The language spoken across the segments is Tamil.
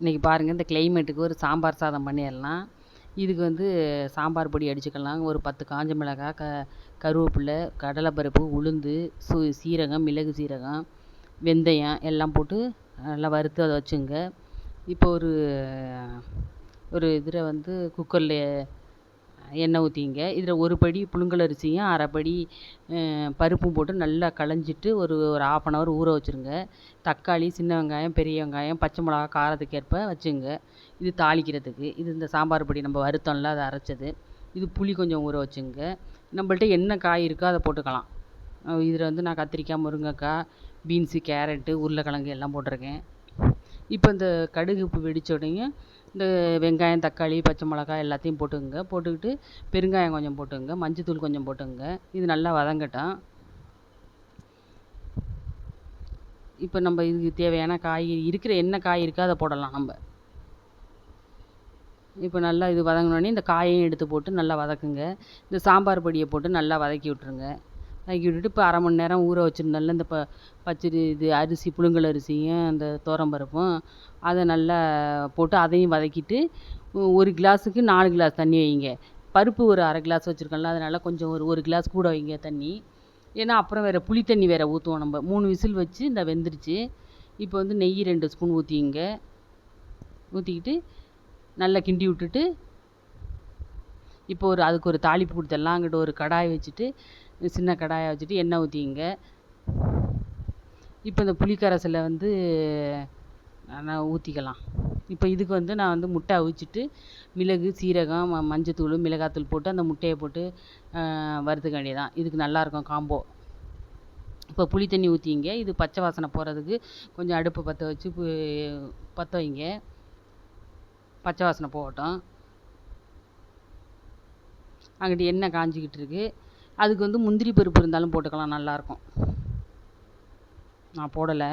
இன்றைக்கி பாருங்கள் இந்த கிளைமேட்டுக்கு ஒரு சாம்பார் சாதம் பண்ணிடலாம். இதுக்கு வந்து சாம்பார் பொடி அடிச்சுக்கலாம். ஒரு பத்து காஞ்ச மிளகாய் க கருவேப்பில்லை கடலைப்பருப்பு உளுந்து சு சீரகம் மிளகு சீரகம் வெந்தயம் எல்லாம் போட்டு நல்லா வறுத்து அதை வச்சுங்க. இப்போ ஒரு ஒரு இதில் வந்து குக்கரில் எண்ணெய் ஊற்றிங்க இதில் ஒரு படி புழுங்கலரிசியும் அரைப்படி அரை படி பருப்பும் போட்டு நல்லா களைஞ்சிட்டு ஒரு ஒரு ஆஃப் அன் ஹவர் ஊற வச்சுருங்க. தக்காளி சின்ன வெங்காயம் பெரிய வெங்காயம் பச்சை மிளகா காரத்துக்கு ஏற்ப வச்சுங்க. இது தாளிக்கிறதுக்கு. இது இந்த சாம்பார் பொடி நம்ம வறுத்தோம்ல அதை அரைச்சது. இது புளி கொஞ்சம் ஊற வச்சுங்க. நம்மள்ட்ட என்ன காய் இருக்கோ அதை போட்டுக்கலாம். இதில் வந்து நான் கத்திரிக்காய் முருங்கக்காய் பீன்ஸு கேரட்டு உருளைக்கெழங்கு எல்லாம் போட்டிருக்கேன். இப்போ இந்த கடுகு வெடித்த உடனே இந்த வெங்காயம் தக்காளி பச்சை மிளகா எல்லாத்தையும் போட்டுக்கோங்க. போட்டுக்கிட்டு பெருங்காயம் கொஞ்சம் போட்டுக்கோங்க. மஞ்சத்தூள் கொஞ்சம் போட்டுக்கோங்க. இது நல்லா வதங்கட்டும். இப்போ நம்ம இதுக்கு தேவையான காய்கறி இருக்கிற என்ன காய் இருக்கோ அதை போடலாம் நம்ம. இப்போ நல்லா இது வதங்கினோடனே இந்த காயையும் எடுத்து போட்டு நல்லா வதக்குங்க. இந்த சாம்பார் பொடியை போட்டு நல்லா வதக்கி விட்ருங்க நறுக்கி விட்டுட்டு இப்போ அரை மணி நேரம் ஊற வச்சுருந்தோம்ல இந்த ப பச்சரி இது அரிசி புழுங்கல் அரிசியும் அந்த துவரம்பருப்பும் அதை நல்லா போட்டு அதையும் வதக்கிட்டு ஒரு கிளாஸுக்கு நாலு கிளாஸ் தண்ணி வைங்க. பருப்பு ஒரு அரை கிளாஸ் வச்சுருக்கோம்ல அதனால் கொஞ்சம் ஒரு ஒரு கிளாஸ் கூட வைங்க தண்ணி. ஏன்னா அப்புறம் வேறு புளி தண்ணி வேறு ஊற்றுவோம் நம்ம. மூணு விசில் வச்சு இந்த வெந்துருச்சு. இப்போ வந்து நெய் ரெண்டு ஸ்பூன் ஊற்றிங்க ஊற்றிக்கிட்டு நல்லா கிண்டி விட்டுட்டு இப்போ ஒரு அதுக்கு ஒரு தாளிப்பு கொடுத்துடலாம் அங்கிட்டு ஒரு கடாய் வச்சுட்டு சின்ன கடாயை வச்சுட்டு எண்ணெய் ஊற்றிங்க இப்போ இந்த புளிக்கரைசலை வந்து நான் ஊற்றிக்கலாம் இப்போ இதுக்கு வந்து நான் வந்து முட்டை அவிச்சிட்டு மிளகு சீரகம் ம மஞ்சத்தூள் மிளகாத்தூள் போட்டு அந்த முட்டையை போட்டு வறுத்துக்க வேண்டியதான் இதுக்கு நல்லாயிருக்கும் காம்போ. இப்போ புளி தண்ணி ஊற்றிங்க இது பச்சை வாசனை போகிறதுக்கு கொஞ்சம் அடுப்பை பற்ற வச்சு பற்ற வைங்க. பச்சை வாசனை போகட்டும். அங்கிட்டு எண்ணெய் காஞ்சிக்கிட்டு இருக்குது அதுக்கு வந்து முந்திரி பருப்பு இருந்தாலும் போட்டுக்கலாம் நல்லாயிருக்கும் நான் போடலை.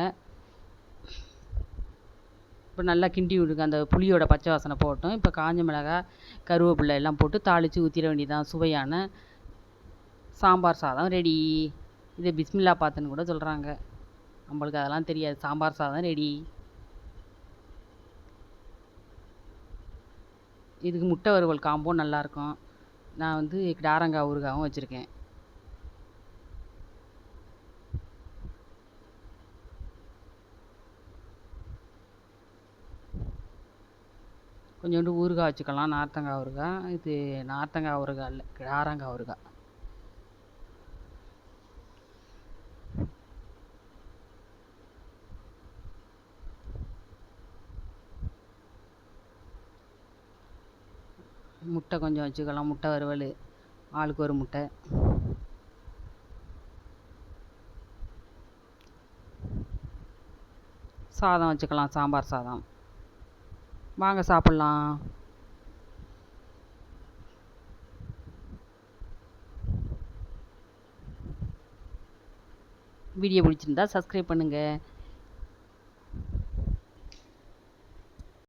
இப்போ நல்லா கிண்டி விடுங்க. அந்த புளியோட பச்சை வாசனை போட்டோம். இப்போ காஞ்ச மிளகாய் கருவேப்பிலை எல்லாம் போட்டு தாளித்து ஊற்றிட வேண்டியதான் சுவையான சாம்பார் சாதம் ரெடி இதை பிஸ்மில்லா பாத்துன்னு கூட சொல்கிறாங்க நம்மளுக்கு அதெல்லாம் தெரியாது. சாம்பார் சாதம் ரெடி இதுக்கு முட்டை வறுவல் காம்போ நல்லாயிருக்கும் நான் வந்து டாரங்காய் ஊறுகாவும் வச்சுருக்கேன். கொஞ்சோண்டு ஊறுகாய் வச்சுக்கலாம். நார்த்தங்காய் ஊறுகாய். இது நார்த்தங்காய் ஊறுகாய் இல்லை டாரங்காய் ஊறுகாய். முட்டை கொஞ்சம் வச்சுக்கலாம். முட்டை வறுவல். ஆளுக்கு ஒரு முட்டை. சாதம் வச்சுக்கலாம். சாம்பார் சாதம். வாங்க சாப்பிட்லாம். வீடியோ பிடிச்சிருந்தா சப்ஸ்கிரைப் பண்ணுங்கள்